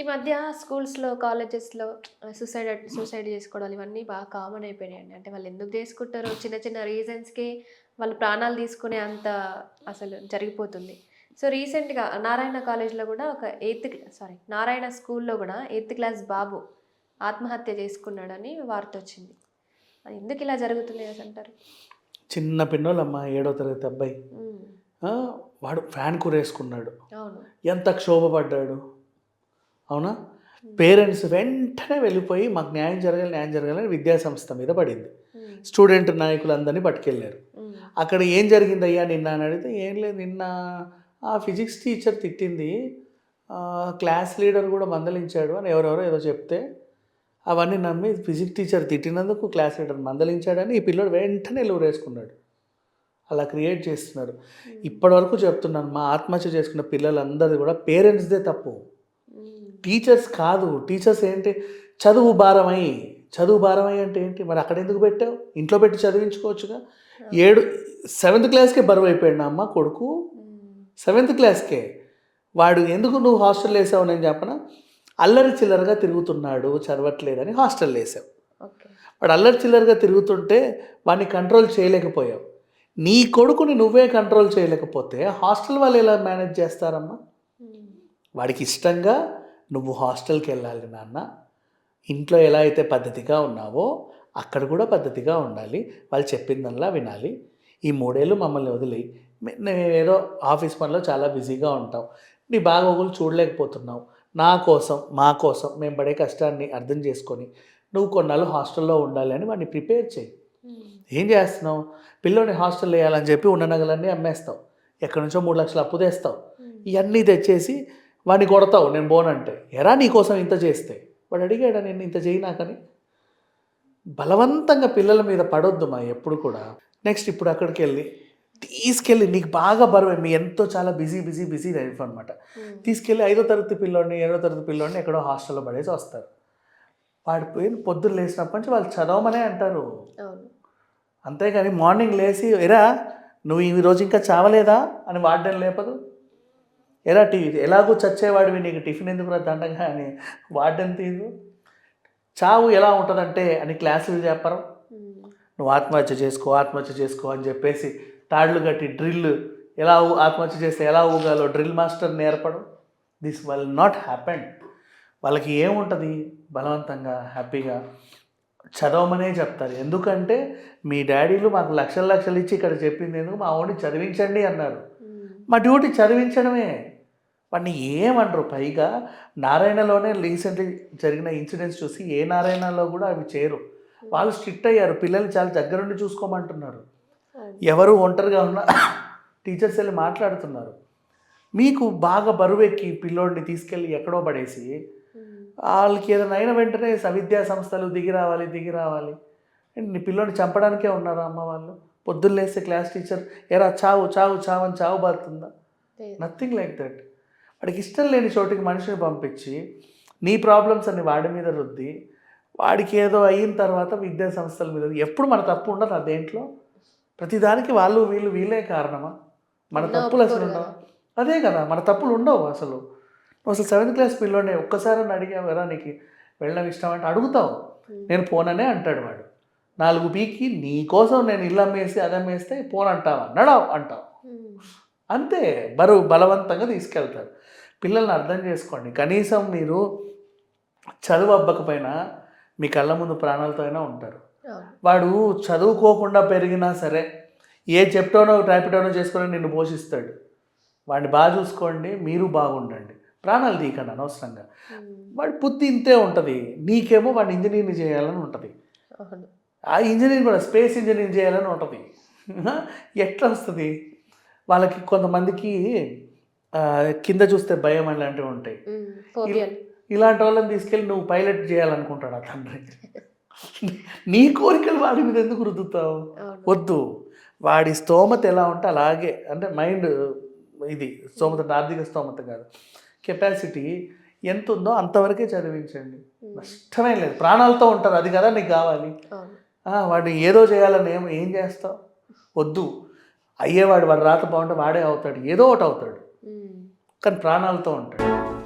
ఈ మధ్య స్కూల్స్లో కాలేజెస్లో సూసైడ్ సూసైడ్ చేసుకోవడాలు ఇవన్నీ బాగా కామన్ అయిపోయినాయండి. అంటే వాళ్ళు ఎందుకు చేసుకుంటారో చిన్న చిన్న రీజన్స్కి వాళ్ళు ప్రాణాలు తీసుకునే అంత అసలు జరిగిపోతుంది. సో రీసెంట్గా నారాయణ కాలేజ్లో కూడా ఒక ఎయిత్ సారీ నారాయణ స్కూల్లో కూడా ఎయిత్ క్లాస్ బాబు ఆత్మహత్య చేసుకున్నాడని వార్త వచ్చింది. ఎందుకు ఇలా జరుగుతుంది అసలు అంటారు? చిన్న పిన్నోళ్ళమ్మ ఏడో తరగతి అబ్బాయి. వాడు ఫ్యాన్ కూరేసుకున్నాడు. అవును. ఎంత క్షోభపడ్డాడు. అవునా? పేరెంట్స్ వెంటనే వెళ్ళిపోయి మాకు న్యాయం జరగాలి న్యాయం జరగాలని విద్యా సంస్థ మీద పడింది. స్టూడెంట్ నాయకులందరినీ పట్టుకెళ్ళారు. ఉమ్, అక్కడ ఏం జరిగిందయ్యా నిన్న అని అడిగితే ఏం లేదు నిన్న ఆ ఫిజిక్స్ టీచర్ తిట్టింది. క్లాస్ లీడర్ కూడా మందలించాడు అని ఎవరెవరో ఏదో చెప్తే అవన్నీ నమ్మి ఫిజిక్స్ టీచర్ తిట్టినందుకు క్లాస్ లీడర్ మందలించాడని ఈ పిల్లోడు వెంటనే వేసుకున్నాడు అలా క్రియేట్ చేస్తున్నారు. ఇప్పటివరకు చెప్తున్నాను మా ఆత్మహత్య చేసుకున్న పిల్లలందరిది కూడా పేరెంట్స్దే తప్పు. టీచర్స్ కాదు. టీచర్స్ ఏంటి? చదువు భారమై. చదువు భారమై అంటే ఏంటి? మరి అక్కడ ఎందుకు పెట్టావు? ఇంట్లో పెట్టి చదివించుకోవచ్చుగా? ఏడు సెవెంత్ క్లాస్కే బరువు అయిపోయాడు నా అమ్మ కొడుకు? సెవెంత్ క్లాస్కే వాడు ఎందుకు నువ్వు హాస్టల్ వేసావు నేను చెప్పనా? అల్లరి చిల్లరగా తిరుగుతున్నాడు చదవట్లేదని హాస్టల్ వేసావు. వాడు అల్లరి చిల్లరగా తిరుగుతుంటే వాడిని కంట్రోల్ చేయలేకపోయావు. నీ కొడుకుని నువ్వే కంట్రోల్ చేయలేకపోతే హాస్టల్ వాళ్ళు ఎలా మేనేజ్ చేస్తారమ్మా? ఉమ్, వాడికి ఇష్టంగా నువ్వు హాస్టల్కి వెళ్ళాలి నాన్న. ఇంట్లో ఎలా అయితే పద్ధతిగా ఉన్నావో అక్కడ కూడా పద్ధతిగా ఉండాలి. వాళ్ళు చెప్పిందల్లా వినాలి. ఈ మూడేళ్ళు మమ్మల్ని నేను ఏదో ఆఫీస్ పనిలో చాలా బిజీగా ఉంటాం నీ బాగోగులు చూడలేకపోతున్నావు. నా కోసం మా కోసం మేము పడే కష్టాన్ని అర్థం చేసుకొని నువ్వు కొన్నాళ్ళు హాస్టల్లో ఉండాలి అని వాడిని ప్రిపేర్ చేయి. ఉమ్, ఏం చేస్తున్నావు? పిల్లోని హాస్టల్ వేయాలని చెప్పి ఉన్న నగలన్నీ అమ్మేస్తావు. ఎక్కడి నుంచో మూడు లక్షలు అప్పు తెస్తావు. ఉమ్, ఇవన్నీ తెచ్చేసి వాడిని కొడతావు నేను పోనంటే. ఎరా నీకోసం ఇంత చేస్తే? వాడు అడిగాడా నేను ఇంత చేయి నాకని బలవంతంగా పిల్లల మీద పడొద్దు మా ఎప్పుడు కూడా. నెక్స్ట్ ఇప్పుడు అక్కడికి వెళ్ళి తీసుకెళ్ళి నీకు బాగా బరువు మీ ఎంతో చాలా బిజీ బిజీ బిజీ లైఫ్ అనమాట ఉమ్, తీసుకెళ్ళి ఐదో తరగతి పిల్లోడిని ఏడో తరగతి పిల్లోడిని ఎక్కడో హాస్టల్లో పడేసి వస్తారు. వాడు పోయి పొద్దున్న లేచినప్పటి నుంచి వాళ్ళు చదవమనే అంటారు. అంతేగాని మార్నింగ్ లేచి ఎరా నువ్వు ఈ రోజు ఇంకా చావలేదా? అని వాడడం లేపదు. ఎరా టీ ఎలాగో చచ్చేవాడివి నీకు టిఫిన్ ఎందుకు రా దండగా అని వాడడం తీదు చావు ఎలా ఉంటుందంటే అని క్లాసులు చెప్పరు. నువ్వు ఆత్మహత్య చేసుకో ఆత్మహత్య చేసుకో అని చెప్పేసి తాళ్ళు కట్టి డ్రిల్ ఎలా ఆత్మహత్య చేస్తే ఎలా ఊగాలో డ్రిల్ మాస్టర్ నేర్పడం. దిస్ విల్ నాట్ హ్యాపెన్ వాళ్ళకి ఏముంటుంది? బలవంతంగా హ్యాపీగా చదవమనే చెప్తారు. ఎందుకంటే మీ డాడీలు మాకు లక్షల లక్షలు ఇచ్చి ఇక్కడ చెప్పింది ఎందుకు? మా ఓడి చదివించండి అన్నారు. మా డ్యూటీ చదివించడమే. వాడిని ఏమనరు పైగా? నారాయణలోనే రీసెంట్లీ జరిగిన ఇన్సిడెంట్స్ చూసి ఏ నారాయణలో కూడా అవి చేరు. వాళ్ళు స్ట్రిక్ట్ అయ్యారు. పిల్లలు చాలా దగ్గరుండి చూసుకోమంటున్నారు. ఎవరు ఒంటరిగా ఉన్న టీచర్స్ వెళ్ళి మాట్లాడుతున్నారు. మీకు బాగా బరువెక్కి పిల్లోడిని తీసుకెళ్ళి ఎక్కడో పడేసి వాళ్ళకి ఏదైనా అయిన వెంటనే విద్యా సంస్థలు దిగి రావాలి దిగి రావాలి. ఏంటి, నీ పిల్లోని చంపడానికే ఉన్నారా అమ్మ వాళ్ళు? పొద్దున్న లేస్తే క్లాస్ టీచర్ ఎరా చావు చావు చావు అని చావు బారుతుందా. నథింగ్ లైక్ దట్ వాడికి ఇష్టం లేని చోటికి మనిషిని పంపించి నీ ప్రాబ్లమ్స్ అన్ని వాడి మీద రుద్ది వాడికి ఏదో అయిన తర్వాత విద్యా సంస్థల మీద ఎప్పుడు మన తప్పు ఉండదు ఆ దేంట్లో? ప్రతిదానికి వాళ్ళు వీళ్ళు వీళ్ళే కారణమా? మన తప్పులు అసలు ఉండవు. అదే కదా మన తప్పులు ఉండవు అసలు. నువ్వు అసలు సెవెంత్ క్లాస్ పిల్లోనే ఒక్కసారి అడిగావు కదా నీకు వెళ్ళడం ఇష్టం అంటే అడుగుతావు. నేను పోననే అంటాడు వాడు. నాలుగు పీకి నీ కోసం నేను ఇల్లు అమ్మేసి అది అమ్మేస్తే పోనంటావా? నడవు అంటావు. అంతే బరువు బలవంతంగా తీసుకెళ్తారు. పిల్లల్ని అర్థం చేసుకోండి. కనీసం మీరు చదువు అబ్బకపోయినా మీ కళ్ళ ముందు ప్రాణాలతో అయినా ఉంటారు. వాడు చదువుకోకుండా పెరిగినా సరే ఏ చెప్తానో ర్యాపిడోనో చేసుకొని నిన్ను పోషిస్తాడు. వాడిని బాగా చూసుకోండి మీరు బాగుండండి. ప్రాణాలు తీయకండి అనవసరంగా. వాడి బుద్ధి ఇంతే ఉంటుంది. నీకేమో వాడిని ఇంజనీరింగ్ చేయాలని ఉంటుంది. ఆ ఇంజనీరింగ్ కూడా స్పేస్ ఇంజనీరింగ్ చేయాలని ఉంటుంది. ఎట్లా వస్తుంది? వాళ్ళకి కొంతమందికి కింద చూస్తే భయం అలాంటివి ఉంటాయి. ఇలాంటి వాళ్ళని తీసుకెళ్ళి నువ్వు పైలట్ చేయాలనుకుంటాడు ఆ తండ్రి? నీ కోరికలు వాడి మీద ఎందుకు రుద్దుతావు. వద్దు. వాడి స్తోమత ఎలా ఉంటే అలాగే అంటే మైండ్ ఇది స్తోమత ఆర్థిక స్తోమత కాదు. కెపాసిటీ ఎంత ఉందో అంతవరకే చదివించండి. నష్టమే లేదు. ప్రాణాలతో ఉంటారు అది కదా నీకు కావాలి. వాడిని ఏదో చేయాలని ఏం ఏం చేస్తావు? వద్దు. అయ్యేవాడు వాడు రాత బాగుంటే వాడే అవుతాడు. ఏదో ఒకటి అవుతాడు. కానీ ప్రాణాలతో ఉంటాడు.